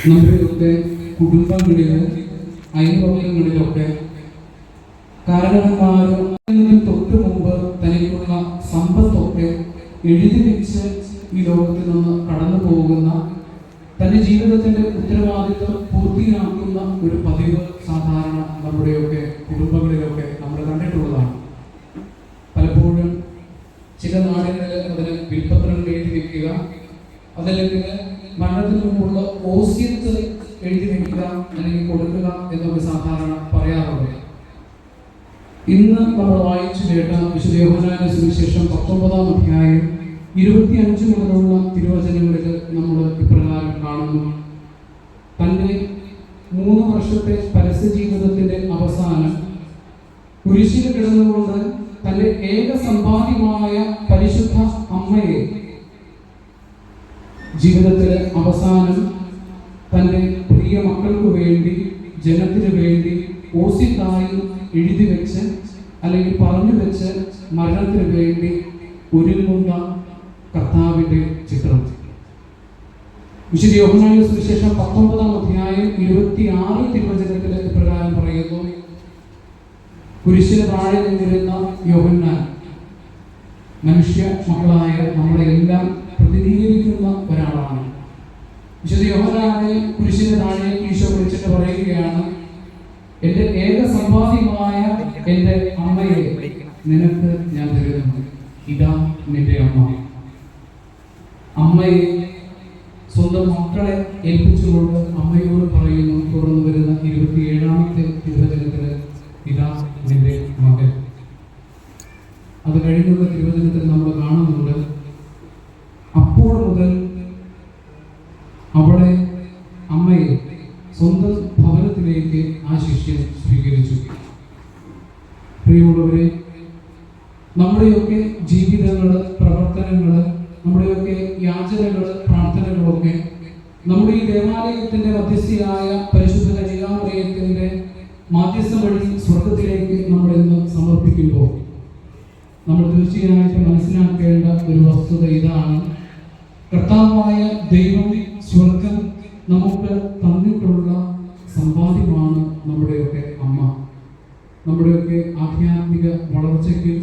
നമ്മുടെയൊക്കെ കുടുംബങ്ങളിലും അയൽപക്കങ്ങളിലൊക്കെ കാരണവന്മാരും തൊട്ട് മുമ്പ് തനിക്കുള്ള സമ്പത്തൊക്കെ എഴുതി വെച്ച് ഈ ലോകത്തിൽ നിന്ന് കടന്നു പോകുന്ന തന്റെ ജീവിതത്തിന്റെ ഉത്തരവാദിത്വം പൂർത്തിയാക്കുന്ന ഒരു പതിവ് സാധാരണ നമ്മുടെയൊക്കെ കുടുംബങ്ങളിലൊക്കെ നമ്മൾ കണ്ടിട്ടുള്ളതാണ് പലപ്പോഴും ചില നാടുകളിൽ അതിന് വിൽപ്പത്രങ്ങൾ എഴുതി വെക്കുക അതല്ലെങ്കിൽ മരണത്തിന് മുമ്പുള്ള ഓസ്യത്ത് എഴുതി വെക്കുക അല്ലെങ്കിൽ കൊടുക്കുക എന്നൊക്കെ സാധാരണ പറയാറുണ്ട്. ഇന്ന് നമ്മൾ വായിച്ചു കേട്ട വിശുദ്ധ യോഹനാന സുവിശേഷം പത്തൊമ്പതാം അധ്യായം ഇരുപത്തിയഞ്ച് മുതലുള്ള തിരുവചനങ്ങളിൽ നമ്മൾ ഇപ്രകാരം കാണുന്നു. തന്റെ മൂന്ന് വർഷത്തെ പരസ്യ ജീവിതത്തിന്റെ അവസാനം കുരിശിൽ കിടന്നുകൊണ്ട് തന്റെ ഏക സമ്പാദ്യമായ പരിശുദ്ധ അമ്മയെ ജീവിതത്തിലെ അവസാനം തന്റെ പ്രിയ മക്കൾക്ക് വേണ്ടി ജനത്തിന് വേണ്ടി ഓസിക്കായി എഴുതി വെച്ച് അല്ലെങ്കിൽ പറഞ്ഞു വെച്ച് മരണത്തിന് വേണ്ടി ഒരുങ്ങുന്ന കർത്താവിന്റെ ചിത്രം. വിശുദ്ധ യോഹനായ സുവിശേഷം പത്തൊമ്പതാം അധ്യായം ഇരുപത്തി ആറ് തിരുവചനത്തിൽ പ്രകാരം പറയുന്നു കുരിശിന് താഴെ നിന്നിരുന്ന യോഹന്നാൻ മനുഷ്യ മക്കളായ നമ്മളെല്ലാം പ്രതിനിധീകരിക്കുന്ന ഒരാളാണ്. വിശുദ്ധ യോഹനാനെ കുരിശിന്റെ താഴെ ഈശോ വിളിച്ചിട്ട് പറയുകയാണ് എന്റെ ഏക സമ്പാദ്യമായ എന്റെ അമ്മയെ നിനക്ക് ഞാൻ തരുന്നു. ഇതാ നിന്റെ അമ്മ. അമ്മയെ സ്വന്തം മക്കളെ ഏൽപ്പിച്ചുകൊണ്ട് അമ്മയോട് പറയുന്നു തുറന്നു വരുന്ന ഇരുപത്തിയേഴാമത്തെ തിരുവചനത്തിൽ ഇതാ നിന്റെ മകൻ. അത് കഴിഞ്ഞുള്ള തിരുവചനത്തിൽ സ്വീകരിച്ചു. പ്രിയമുള്ളവരെ നമ്മുടെയൊക്കെ ജീവിതങ്ങൾ പ്രവർത്തനങ്ങൾ നമ്മുടെയൊക്കെ യാചനകൾ പ്രാർത്ഥനകളൊക്കെ നമ്മുടെ ഈ ദേവാലയത്തിന്റെ മധ്യസ്ഥയായ പരിശുദ്ധ കന്യാമറിയത്തിന്റെ മാധ്യസ്ഥം വഴി സ്വർഗത്തിലേക്ക് നമ്മൾ ഇന്ന് സമർപ്പിക്കുമ്പോൾ നമ്മൾ തീർച്ചയായിട്ടും മനസ്സിലാക്കേണ്ട ഒരു വസ്തുത ഇതാണ്. കർത്താവായ ദൈവം സ്വർഗം നമുക്ക് നമ്മുടെയൊക്കെ ആധ്യാത്മിക വളർച്ചയ്ക്കും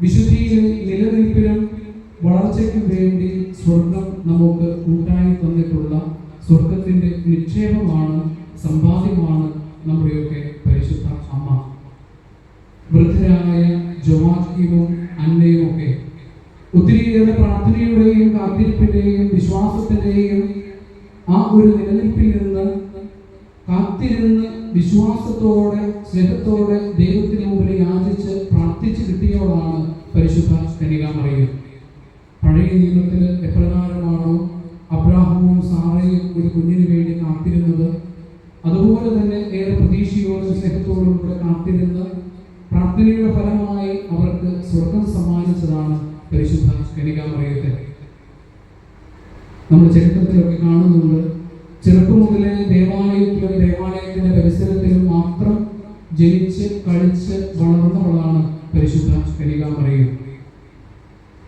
വിശുദ്ധിയിലെ നിലനിൽപ്പിനും വളർച്ചയ്ക്കും വേണ്ടി സ്വർഗം നമുക്ക് കൂട്ടായി തന്നിട്ടുള്ള സ്വർഗത്തിന്റെ നിക്ഷേപമാണ് സമ്പാദ്യമാണ് നമ്മുടെയൊക്കെ പരിശുദ്ധ അമ്മ. വൃദ്ധരായ ജോമാക്കിയും അന്നയും ഒക്കെ ഒത്തിരിയേറെ പ്രാർത്ഥനയുടെയും കാത്തിരിപ്പിന്റെയും വിശ്വാസത്തിന്റെയും ആ ഒരു നിലനിൽപ്പിൽ നിന്ന് കാത്തിരുന്ന് വിശ്വാസത്തോടെ സ്നേഹത്തോടെ ദൈവത്തിന് മുമ്പിൽ യാചിച്ച്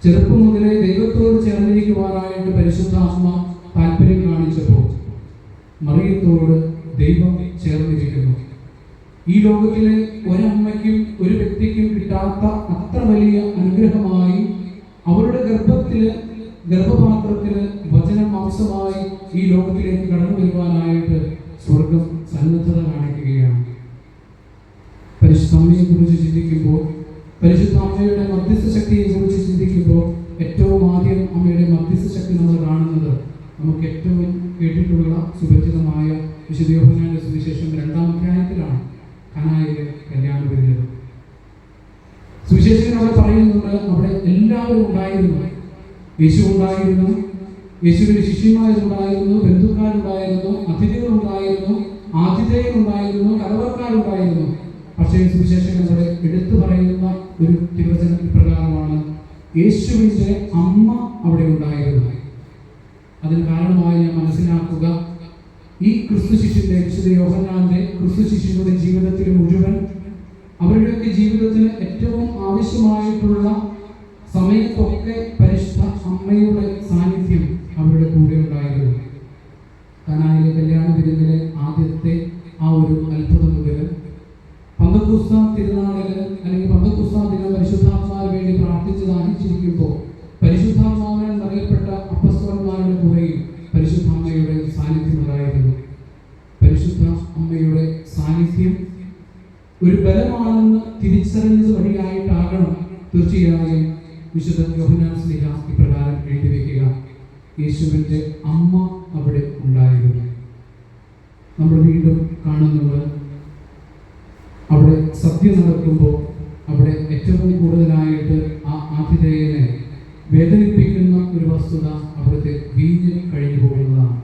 ചെറുപ്പം മുതലേ ദൈവത്തോട് ചേർന്നിരിക്കുവാനായിട്ട് പരിശുദ്ധ അമ്മ താല്പര്യം കാണിച്ചപ്പോൾ മറിയത്തോട് ദൈവം ചേർന്നിരിക്കുന്നു. ഈ ലോകത്തിലെ ഒരമ്മയ്ക്കും ഒരു വ്യക്തിക്കും കിട്ടാത്ത അത്ര വലിയ അനുഗ്രഹമായി അവരുടെ ഗർഭത്തിൽ ഗർഭപാത്രത്തിൽ വചനം മാംസമായി ഈ ലോകത്തിലേക്ക് കടന്നു വരുവാനായിട്ട് സ്വർഗം സന്നദ്ധത കാണിക്കുകയാണ് പരിശുദ്ധ അമ്മയെ കുറിച്ച് ചിന്തിക്കുമ്പോൾ പരിശുദ്ധ അമ്മയുടെ മധ്യസ്ഥ ശക്തിയെ കുറിച്ച് ചിന്തിക്കുമ്പോൾ ഏറ്റവും ആദ്യം അമ്മയുടെ മധ്യസ്ഥ ശക്തി നമ്മൾ കാണുന്നത് നമുക്ക് ഏറ്റവും കേട്ടിട്ടുള്ള സുപരിചിതമായ വിശുദ്ധ യോഹനാന്റെ സുവിശേഷം രണ്ടാം അധ്യായത്തിലാണ് കനായിലെ കല്യാണ വരുന്നത് സുവിശേഷകൻ അവിടെ പറയുന്നുണ്ട് അവിടെ എല്ലാവരും ഉണ്ടായിരുന്നു യേശു ഉണ്ടായിരുന്നു യേശുവിന്റെ ശിഷ്യന്മാരുണ്ടായിരുന്നു ബന്ധുക്കാരുണ്ടായിരുന്നു അതിഥികളുണ്ടായിരുന്നു ആതിഥേയരുണ്ടായിരുന്നു കലവർക്കാരുണ്ടായിരുന്നു പക്ഷേ സുവിശേഷങ്ങളുടെ എടുത്തു പറയുന്ന ഒരു തിരുവചന പ്രകാരമാണ് യേശുവിന്റെ അമ്മ അവിടെ ഉണ്ടായിരുന്നു. അതിന് കാരണമായി ഞാൻ മനസ്സിലാക്കുക ഈ ക്രിസ്തു ശിഷ്യന്റെ വിശുദ്ധ യോഹന്നാന്റെ ക്രിസ്തു ശിഷ്യരുടെ ജീവിതത്തിൽ തീർച്ചയായും വിശുദ്ധ യോഹനാൻ സ്നേഹ ഇപ്രകാരം എഴുതി വയ്ക്കുക യേശുവിന്റെ അമ്മ അവിടെ ഉണ്ടായിരുന്നു. നമ്മൾ വീണ്ടും കാണുന്നത് അവിടെ സദ്യ നടക്കുമ്പോൾ അവിടെ ഏറ്റവും കൂടുതലായിട്ട് ആ ആതിഥേയനെ വേദനിപ്പിക്കുന്ന ഒരു വസ്തുത അവിടുത്തെ വീഞ്ഞ് കഴിഞ്ഞു പോകുന്നതാണ്.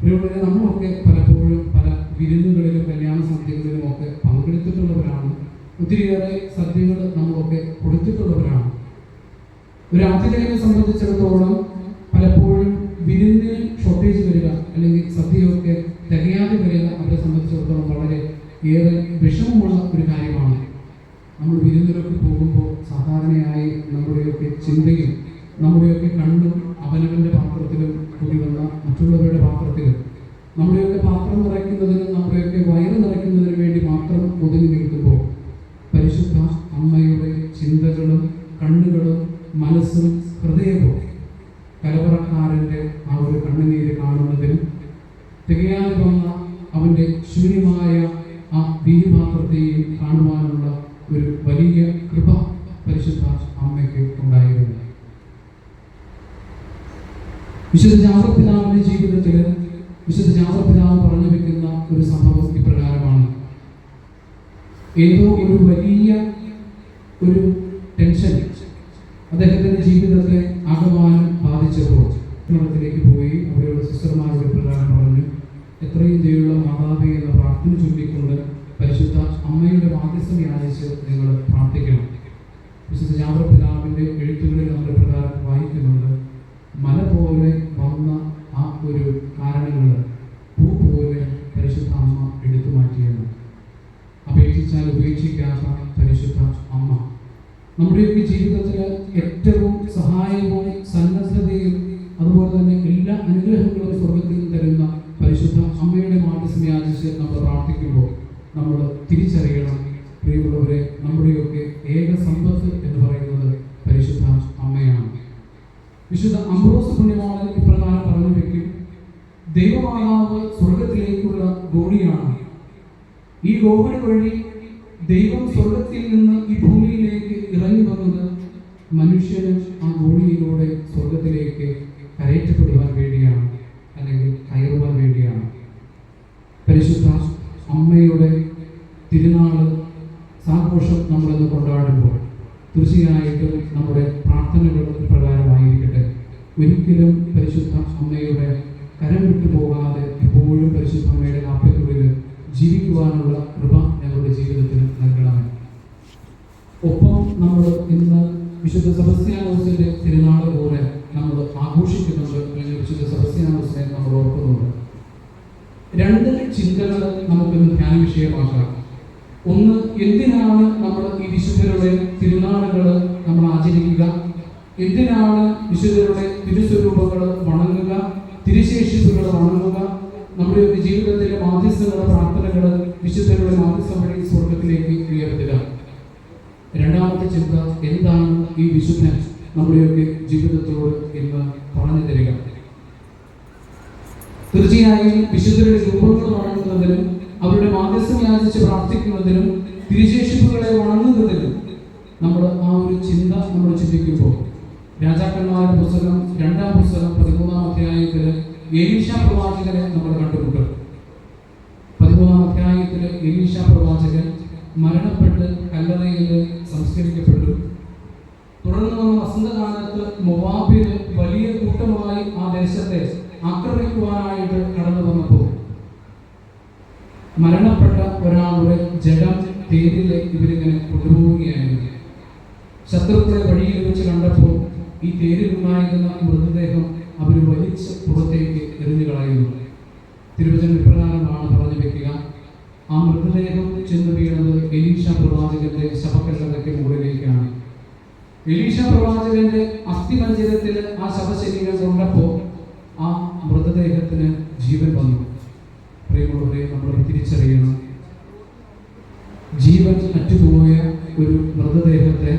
പ്രിയമുള്ളവരെ നമ്മളൊക്കെ പലപ്പോഴും പല വിരുന്നുകളിലും കല്യാണ സദ്യകളിലും ഒക്കെ പങ്കെടുത്തിട്ടുള്ളവരാണ്. ഒത്തിരിയേറെ സദ്യകൾ നമ്മളൊക്കെ കൊടുത്തിട്ടുള്ളവരാണ്. ഒരു ആതിഥേയനെ സംബന്ധിച്ചിടത്തോളം പലപ്പോഴും വിരുന്നിന് ഷോർട്ടേജ് വരിക അല്ലെങ്കിൽ സദ്യയൊക്കെ തികയാതെ വരിക അവരെ സംബന്ധിച്ചിടത്തോളം വളരെ ഏറെ വിഷമമുള്ള ഒരു കാര്യമാണ്. നമ്മൾ വിരുന്നിലൊക്കെ പോകുമ്പോൾ സാധാരണയായി നമ്മുടെയൊക്കെ ചിന്തയും നമ്മുടെയൊക്കെ കണ്ണും അവനവന്റെ പാത്രത്തിലും കൂടി വന്ന മറ്റുള്ളവരുടെ പാത്രത്തിലും. നമ്മുടെയൊക്കെ പാത്രം നിറയ്ക്കുന്നതിനും നമ്മുടെയൊക്കെ വയറ് നിറയ്ക്കുന്നതിനും വേണ്ടി മാത്രം ഒതുങ്ങി നിൽക്കുമ്പോൾ പരിശുദ്ധ അമ്മയുടെ ചിന്തകളും കണ്ണുകളും മനസ്സും ഹൃദയവും കലവറക്കാരന്റെ ആ ഒരു കണ്ണുനീര് കാണുന്നതിനും തികയാതെ വന്ന അവന്റെ ശൂന്യമായ ആ ദീപാത്രത്തെയും കാണുവാനുള്ള ഒരു വലിയ കൃപ പരിശുദ്ധ അമ്മയ്ക്ക് ഉണ്ടായിരുന്നു. വിശുദ്ധ ജാസപിതാവിന്റെ ജീവിതത്തിൽ വിശുദ്ധ ജാസപിതാവ് പറഞ്ഞു വെക്കുന്ന ഒരു സംഭവം ഇപ്രകാരമാണ്. ഏതോ ഒരു വലിയ ഒരു ടെൻഷൻ അദ്ദേഹത്തിന്റെ ജീവിതത്തെ ആകമാനം ബാധിച്ചപ്പോൾ മഠത്തിലേക്ക് പോയി അവരുടെ സിസ്റ്റർമാരുടെ പ്രകാരം പറഞ്ഞു എത്രയും ദയുള്ള മാതാവേ എന്ന പ്രാർത്ഥന ചൊല്ലിക്കൊണ്ട് പരിശുദ്ധ അമ്മയുടെ മാധ്യസ്ഥം യാചിച്ച് നിങ്ങൾ പ്രാർത്ഥിക്കണം വിശുദ്ധ ജാതപിതാവിന്റെ എഴുത്തുകളിൽ നമ്മൾ പ്രകാരം വായിക്കുന്നുണ്ട് മല പോലെ വന്ന ആ ഒരു കാരണങ്ങൾ പൂ പോലെ പരിശുദ്ധ അമ്മ എടുത്തു മാറ്റിയെന്ന് അപേക്ഷിച്ചാൽ ഉപേക്ഷിക്കാത്ത പരിശുദ്ധ അമ്മ. നമ്മുടെയൊക്കെ ജീവിതത്തിൽ ഏറ്റവും സഹായവും സന്നദ്ധതയും അതുപോലെ തന്നെ എല്ലാ അനുഗ്രഹങ്ങളും സ്വർഗത്തിൽ തരുന്ന പരിശുദ്ധ അമ്മയുടെ മാതൃസ്മി ആചരിച്ച് നമ്മൾ പ്രാർത്ഥിക്കുമ്പോൾ നമ്മൾ തിരിച്ചറിയണം. പ്രിയമുള്ളവരെ നമ്മുടെയൊക്കെ ഏക സമ്പത്ത് എന്ന് പറയുന്നത് പരിശുദ്ധ അമ്മയാണ്. വിശുദ്ധ അംബ്രോസ് പുണ്യമാണ് ഇപ്രകാരം പറഞ്ഞു വെക്കും. ദൈവമാതാവ് സ്വർഗത്തിലേക്കുള്ള ഗോണിയാണ്. ഈ ഗോവണി വഴി ദൈവം സ്വർഗത്തിൽ നിന്ന് ഈ ഭൂമിയിലേക്ക് ഇറങ്ങി വന്നത് മനുഷ്യന് ആ ഭൂമിയിലൂടെ സ്വർഗത്തിലേക്ക് കയറ്റപ്പെടുവാൻ വേണ്ടിയാണ് അല്ലെങ്കിൽ കയറുവാൻ വേണ്ടിയാണ്. പരിശുദ്ധ അമ്മയുടെ തിരുനാൾ സാഘോഷം നമ്മളത് കൊണ്ടാടുമ്പോൾ തീർച്ചയായിട്ടും നമ്മുടെ പ്രാർത്ഥനകൾ പ്രകാരമായിരിക്കട്ടെ ഒരിക്കലും പരിശുദ്ധ അമ്മയുടെ കരം വിട്ടു പോകാതെ എപ്പോഴും പരിശുദ്ധ അമ്മയുടെ കാപ്പയ്ക്കുള്ളിൽ ജീവിക്കുവാനുള്ള കൃപ ഞങ്ങളുടെ ജീവിതത്തിൽ ഒപ്പം നമ്മൾ ഇന്ന് വിശുദ്ധ സെബസ്ത്യാനോസിന്റെ തിരുനാൾ പോലെ നമ്മൾ ആഘോഷിക്കുന്നുണ്ട്. അല്ലെങ്കിൽ വിശുദ്ധ സെബസ്ത്യാനോസിനെ നമ്മൾ ഓർക്കുന്നുണ്ട്. രണ്ട് ചിന്തകൾ നമുക്കിന്ന് ധ്യാന വിഷയമാക്കാം. ഒന്ന് എന്തിനാണ് നമ്മൾ ഈ വിശുദ്ധരുടെ തിരുനാളുകൾ നമ്മൾ ആചരിക്കുക? എന്തിനാണ് വിശുദ്ധരുടെ തിരുസ്വരൂപങ്ങൾ വണങ്ങുക? തിരുശേഷിപ്പുകൾ വണങ്ങുക? നമ്മുടെ ജീവിതത്തിലെ മാധ്യസ്ഥ പ്രാർത്ഥനകൾ വിശുദ്ധരുടെ മാധ്യസ്ഥ വഴി സ്വർഗത്തിലേക്ക് ഉയർത്തുക. രണ്ടാമത്തെ ചിന്ത എന്താണ് ഈ വിശുദ്ധൻ നമ്മുടെയൊക്കെ ജീവിതത്തോട് എന്ന് പറഞ്ഞു തരിക? തീർച്ചയായും വിശുദ്ധരുടെ രൂപങ്ങൾ വണങ്ങുന്നതിനും അവരുടെ മാധ്യസ്ഥം യാചിച്ച് പ്രാർത്ഥിക്കുന്നതിനും തിരുശേഷിപ്പുകളെ വണങ്ങുന്നതിനും നമ്മൾ ആ ഒരു ചിന്ത നമ്മൾ ചിന്തിക്കുമ്പോൾ രാജാക്കന്മാരുടെ പുസ്തകം രണ്ടാം പുസ്തകം പതിമൂന്നാം അധ്യായത്തിൽ എലീഷ പ്രവാചകനെ നമ്മൾ കണ്ടുമുട്ടും. പതിമൂന്നാം അധ്യായത്തിൽ എലീഷ പ്രവാചകൻ മരണപ്പെട്ട് കല്ലറയിൽ സംസ്കരിക്കപ്പെട്ടു തുടർന്ന് വന്ന വസന്തകാലത്ത് മൊവാബിന് വലിയ കൂട്ടമായി ആ ദേശത്തെ ആക്രമിക്കുവാനായിട്ട് കടന്നു വന്നപ്പോൾ മരണപ്പെട്ട ഒരാളുടെ ജഡം തേരിലെ ഇവരിങ്ങനെ കൊണ്ടുപോവുകയായിരുന്നു. ശത്രുക്കളെ വഴിയിൽ വെച്ച് കണ്ടപ്പോൾ ഈ തേരിലുണ്ടായിരുന്ന മൃതദേഹം അവർ വലിച്ച് പുറത്തേക്ക് എറിഞ്ഞു കളയുന്നു തിരുവചന വിപ്രകാരമാണ് പറഞ്ഞു വെക്കുക. ആ മൃതദേഹം ചെന്ന് വീണത് എലീഷ പ്രവാചകന്റെ ശവക്കല്ലറയ്ക്ക് മുകളിലേക്കാണ്. എലീഷ പ്രവാചകന്റെ അസ്ഥിമഞ്ജരത്തിൽ ആ ശവശരീരം കൊണ്ടപ്പോൾ ആ മൃതദേഹത്തിന് ജീവൻ വന്നു. പ്രിയമുള്ളവരെ നമ്മൾ തിരിച്ചറിയണം. ജീവൻ അറ്റുപോയ ഒരു മൃതദേഹത്തെ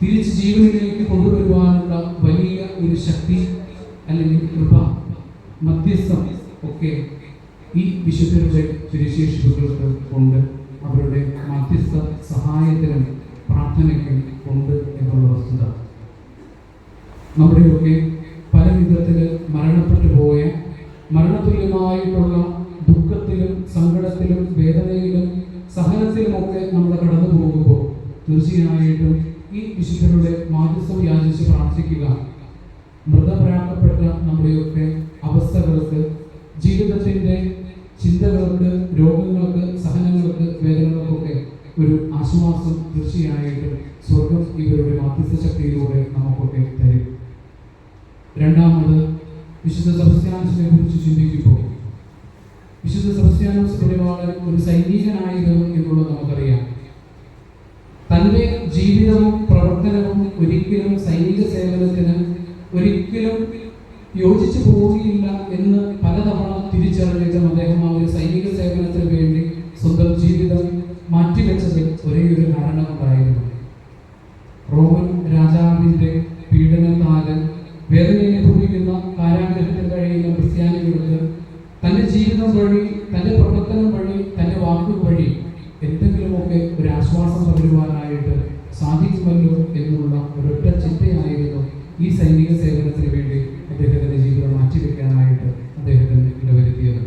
തിരിച്ച് ജീവനിലേക്ക് കൊണ്ടുവരുവാനുള്ള വലിയ ഒരു ശക്തി അല്ലെങ്കിൽ കൃപ മധ്യസ്ഥം ഒക്കെ ഈ വിശുദ്ധരുടെ തിരുശേഷിപ്പുകൾക്ക് ഉണ്ട് അവരുടെ മധ്യസ്ഥ സഹായത്തിനും പ്രാർത്ഥനയ്ക്കും ഉണ്ട് എന്നുള്ള വസ്തുത. നമ്മുടെയൊക്കെ പല വിധത്തിൽ മരണപ്പെട്ടു പോയ മരണതുല്യമായിട്ടുള്ള ദുഃഖത്തിലും സങ്കടത്തിലും വേദനയിലും സഹനത്തിലുമൊക്കെ നമ്മൾ കടന്നു പോകുമ്പോൾ തീർച്ചയായിട്ടും ഈ വിശുദ്ധരുടെ മാധ്യസ്ഥം യാചിച്ച് പ്രാർത്ഥിക്കുക. ആശ്വാസം തീർച്ചയായിട്ടും സ്വർഗം ഇവരുടെ മാധ്യസ്ഥ ശക്തിയിലൂടെ നമുക്കൊക്കെ തരും. രണ്ടാമത് വിശുദ്ധ സെബസ്ത്യാനസിനെ കുറിച്ച് ചിന്തിക്കുമ്പോൾ വിശുദ്ധ സെബസ്ത്യാനോസ് പരിപാലൻ ഒരു സൈനികനായിരുന്നു എന്നുള്ളത് നമുക്കറിയാം. തന്റെ ജീവിതവും പ്രവർത്തനവും ഒരിക്കലും സൈനിക സേവനത്തിന് ഒരിക്കലും യോജിച്ചു പോവുകയില്ല എന്ന് പലതവണ തിരിച്ചറിഞ്ഞിട്ടും രാജാവിന്റെ പീഡനത്താൽ വേദനയെ ഭൂമിക്കുന്ന കാരാഗ്രഹത്തിൽ കഴിയുന്ന ക്രിസ്ത്യാനികൾക്ക് തന്റെ ജീവിതം വഴി തന്റെ പ്രവർത്തനം വഴി തന്റെ വാക്കുകൾ വഴി എന്തെങ്കിലുമൊക്കെ ഒരു ആശ്വാസം പകരുവാനായിട്ട് സാധിക്കുമല്ലോ എന്നുള്ള ഒരൊറ്റ ചിന്തയായിരുന്നു ഈ സൈനിക സേവനത്തിന് വേണ്ടി അദ്ദേഹത്തിന്റെ ജീവിതം മാറ്റിവെക്കാനായിട്ട് അദ്ദേഹത്തിന് ഇടവരുത്തിയത്.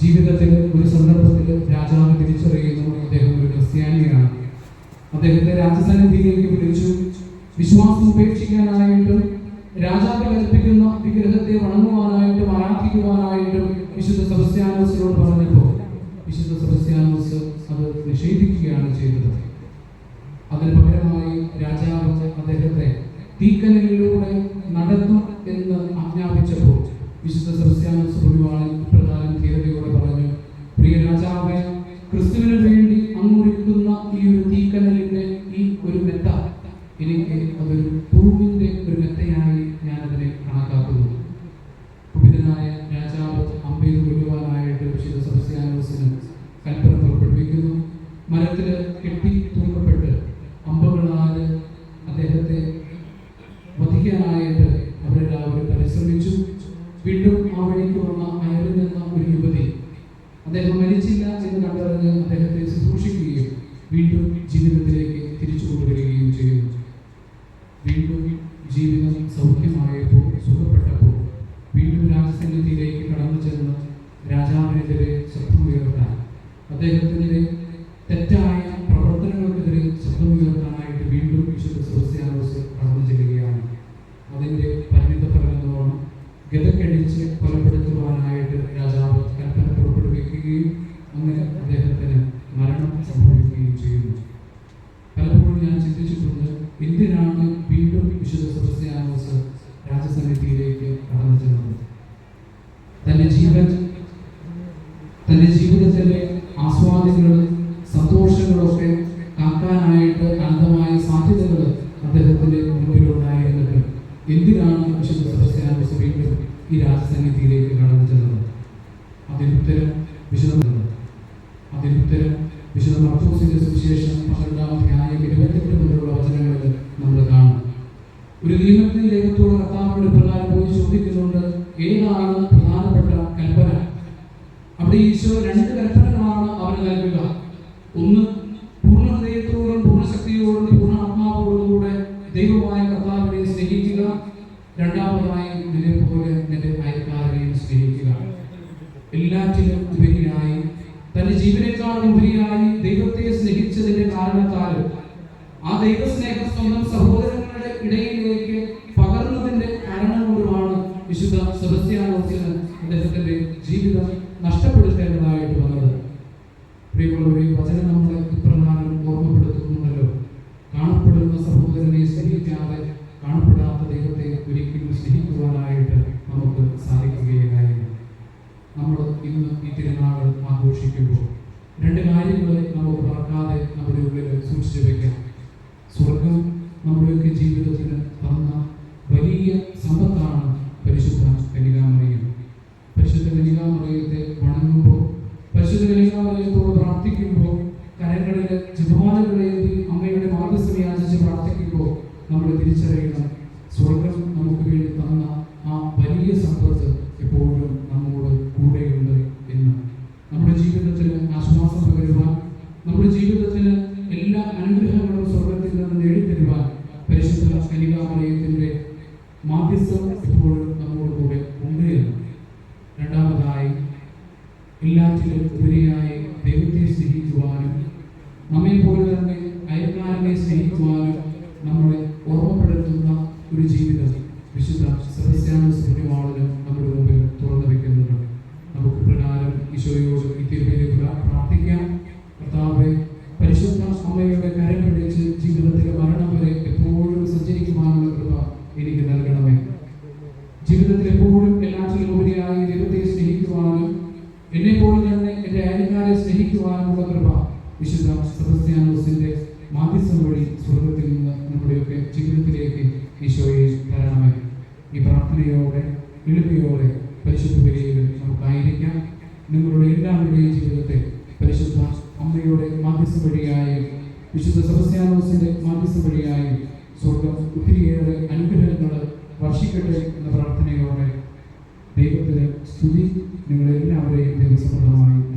ജീവിതത്തിൽ ഒരു സന്ദർഭത്തിൽ രാജാവ് തിരിച്ചറിയുന്നു അദ്ദേഹം ഒരു ക്രിസ്ത്യാനിയാണ്. അദ്ദേഹത്തെ രാജസന്നിധിയിലേക്ക് വിളിച്ചു വിശ്വാസം ഉപേക്ഷിക്കാനായിട്ടും രാജാവ് കൽപ്പിക്കുന്ന വിഗ്രഹത്തെ വണങ്ങുവാനായിട്ടും ആരാധിക്കുവാനായിട്ടും വിശുദ്ധ സെബസ്ത്യാനോസിനോട് പറഞ്ഞപ്പോൾ വിശുദ്ധ സെബസ്ത്യാനോസ് അത് നിഷേധിക്കുകയാണ് ചെയ്തത്. അതിന് പകരമായി രാജാവ് അദ്ദേഹത്തെ തീക്കനലിലൂടെ നടത്തും എന്ന് ആജ്ഞാപിച്ചപ്പോൾ വിശുദ്ധ സെബസ്ത്യാനോസ് ഒഴിവാളിൽ പ്രധാനം ധീരതയോടെ പറഞ്ഞു പ്രിയ രാജാവെ അദ്ദേഹത്തിനെതിരെ ഏതാണ് പ്രധാനപ്പെട്ട കൽപ്പന അവിടെ ഈശോ രണ്ട് കൽപ്പനകളാണ് അവന് നൽകുക. ഒന്ന് പൂർണ ഹൃദയത്തോടും പൂർണ ശക്തിയോടും പൂർണ ആത്മാവോടും കൂടെ ദൈവമായ കർത്താവിനെ സ്നേഹിക്കുക. രണ്ടാമതായി നിന്നെ പോലെ നിന്റെ അയൽക്കാരെയും സ്നേഹിക്കുക. എല്ലാറ്റിലും ഉപരിയായി തന്റെ ജീവനേക്കാൾ ഉപരിയായി ദൈവത്തെ സ്നേഹിച്ചതിന്റെ കാരണത്താലും ആ ദൈവസ്നേഹം സ്വന്തം സഹോദരങ്ങളുടെ ഇടയിലേക്ക് പകർന്നതിന്റെ കാരണം കൊണ്ടുമാണ് വിശുദ്ധ സെബസ്ത്യാനോസിന് അദ്ദേഹത്തിന്റെ ജീവിതം നഷ്ടപ്പെടുത്തേണ്ടതായിട്ട് വന്നത് പ്രിയമുള്ളവരെ ഈ വചനം നമ്മളെ ഇപ്രകാരം ഓർമ്മപ്പെടുത്തുന്നുണ്ടല്ലോ കാണപ്പെടുന്ന സഹോദരനെ സ്നേഹിക്കാതെ കാണപ്പെടാത്ത ദൈവത്തെ ഒരിക്കലും സ്നേഹിക്കുവാനായിട്ട് നമുക്ക് സാധിക്കുകയില്ലായിരുന്നു നമ്മൾ ഇന്ന് ഈ തിരുനാൾ ആഘോഷിക്കുമ്പോൾ രണ്ട് കാര്യങ്ങൾ നമുക്ക് മറക്കാതെ നമ്മുടെ ഉള്ളിൽ സൂക്ഷിച്ചു വെക്കാം സ്വർഗം നമ്മുടെയൊക്കെ ജീവിതത്തിന് തന്ന വലിയ സമ്പത്താണ് പരിശുദ്ധ കനികാമറിയത്തെ വണങ്ങുമ്പോൾ പരിശുദ്ധ കനികാമറിയത്തോട് പ്രാർത്ഥിക്കുമ്പോൾ കരങ്ങളിൽ ജപമാലകളേന്തി അമ്മയുടെ മാർഗസ്ഥ യാചിച്ച് പ്രാർത്ഥിക്കുമ്പോൾ നമ്മൾ തിരിച്ചറിയണം സ്വർഗം നമുക്ക് വേണ്ടി തന്ന ആ വലിയ സമ്പത്ത് എപ്പോഴും നമ്മോട് കൂടെയുണ്ട് എന്ന് നമ്മുടെ ജീവിതത്തിന് ആശ്വാസം പകരുവാൻ നമ്മുടെ ജീവിതത്തിന് എല്ലാ അനുഗ്രഹങ്ങളും സ്വർഗത്തിൽ നിന്ന് നേടിത്തരുവാൻ പരിശുദ്ധ കനികാമലയത്തിന്റെ മാധ്യസ്ഥം എപ്പോഴും നമ്മോട് കൂടെ ഉണ്ട് എന്ന് രണ്ടാമതായി എല്ലാറ്റിലും ഉപരിയായി ദൈവത്തെ സ്നേഹിക്കുവാനും നമ്മെ പോലെ തന്നെ അയൽക്കാരനെ സ്നേഹിക്കുവാനും നമ്മളെ ഓർമ്മപ്പെടുത്തുന്ന ഒരു ജീവിതം. വിശുദ്ധ സെബസ്ത്യാനോസ് പുണ്യവാളനും അയൽക്കാരെ സ്നേഹിക്കുവാനുമുള്ള കൃപ വിശുദ്ധ സെബസ്ത്യാനോസിന്റെ മാധ്യസ്ഥം വഴി സ്വർഗത്തിൽ നിന്ന് നമ്മുടെയൊക്കെ ജീവിതത്തിലേക്ക് ഈശോയെ തരണമേ. ഈ പ്രാർത്ഥനയോടെ എളിമയോടെ പരിശുദ്ധ വിലയിൽ നമുക്കായിരിക്കാം. നിങ്ങളുടെ എല്ലാവരുടെയും ജീവിതത്തെ പരിശുദ്ധ അമ്മയുടെ മാധ്യസ്ഥ വഴിയായും വിശുദ്ധ സെബസ്ത്യാനോസിന്റെ മാധ്യസ്ഥ വഴിയായും സ്വർഗം ഒത്തിരിയേറെ അനുഗ്രഹങ്ങൾ വർഷിക്കട്ടെ എന്ന പ്രാർത്ഥനയോടെ ദൈവത്തിന് സ്തുതി. നിങ്ങളെല്ലാവരെയും ദൈവസമ്മതമായി